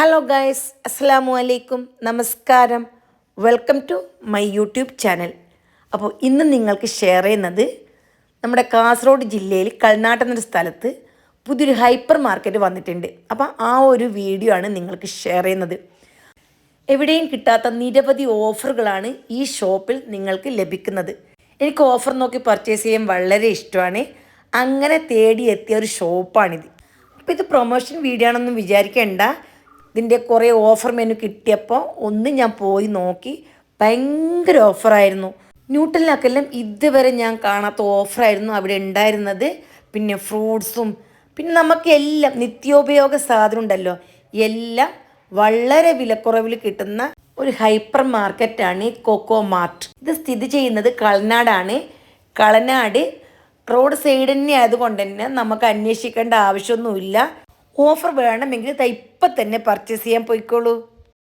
Hello guys അസ്സാമു അലൈക്കും നമസ്കാരം welcome to my YouTube channel അപ്പോൾ ഇന്ന് നിങ്ങൾക്ക് ഷെയർ ചെയ്യുന്നത് നമ്മുടെ കാസർഗോഡ് ജില്ലയിൽ കളനാട്ട് എന്നൊരു സ്ഥലത്ത് പുതിയൊരു ഹൈപ്പർ മാർക്കറ്റ് വന്നിട്ടുണ്ട്. അപ്പോൾ ആ ഒരു വീഡിയോ ആണ് നിങ്ങൾക്ക് ഷെയർ ചെയ്യുന്നത്. എവിടെയും കിട്ടാത്ത നിരവധി ഓഫറുകളാണ് ഈ ഷോപ്പിൽ നിങ്ങൾക്ക് ലഭിക്കുന്നത്. എനിക്ക് ഓഫർ നോക്കി പർച്ചേസ് ചെയ്യാൻ വളരെ ഇഷ്ടമാണ്. അങ്ങനെ തേടി എത്തിയ ഒരു ഷോപ്പാണിത് അപ്പോൾ ഇത് പ്രൊമോഷൻ വീഡിയോ ആണെന്നും വിചാരിക്കേണ്ട. ഇതിന്റെ കുറേ ഓഫർ മെനു കിട്ടിയപ്പോൾ ഒന്ന് ഞാൻ പോയി നോക്കി. ഭയങ്കര ഓഫറായിരുന്നു ന്യൂട്ടലിനൊക്കെല്ലാം ഇതുവരെ ഞാൻ കാണാത്ത ഓഫറായിരുന്നു അവിടെ ഉണ്ടായിരുന്നത്. പിന്നെ ഫ്രൂട്ട്സും പിന്നെ നമുക്ക് എല്ലാം നിത്യോപയോഗ സാധനം ഉണ്ടല്ലോ. എല്ലാം വളരെ വിലക്കുറവിൽ കിട്ടുന്ന ഒരു ഹൈപ്പർ മാർക്കറ്റാണ് കൊക്കോ മാർട്ട്. ഇത് സ്ഥിതി ചെയ്യുന്നത് കളനാടാണ്. കളനാട് റോഡ് സൈഡ് തന്നെ ആയതുകൊണ്ട് തന്നെ നമുക്ക് അന്വേഷിക്കേണ്ട ആവശ്യമൊന്നുമില്ല. ഓഫർ വേണമെങ്കിൽ ഇപ്പം തന്നെ പർച്ചേസ് ചെയ്യാൻ പോയിക്കോളൂ.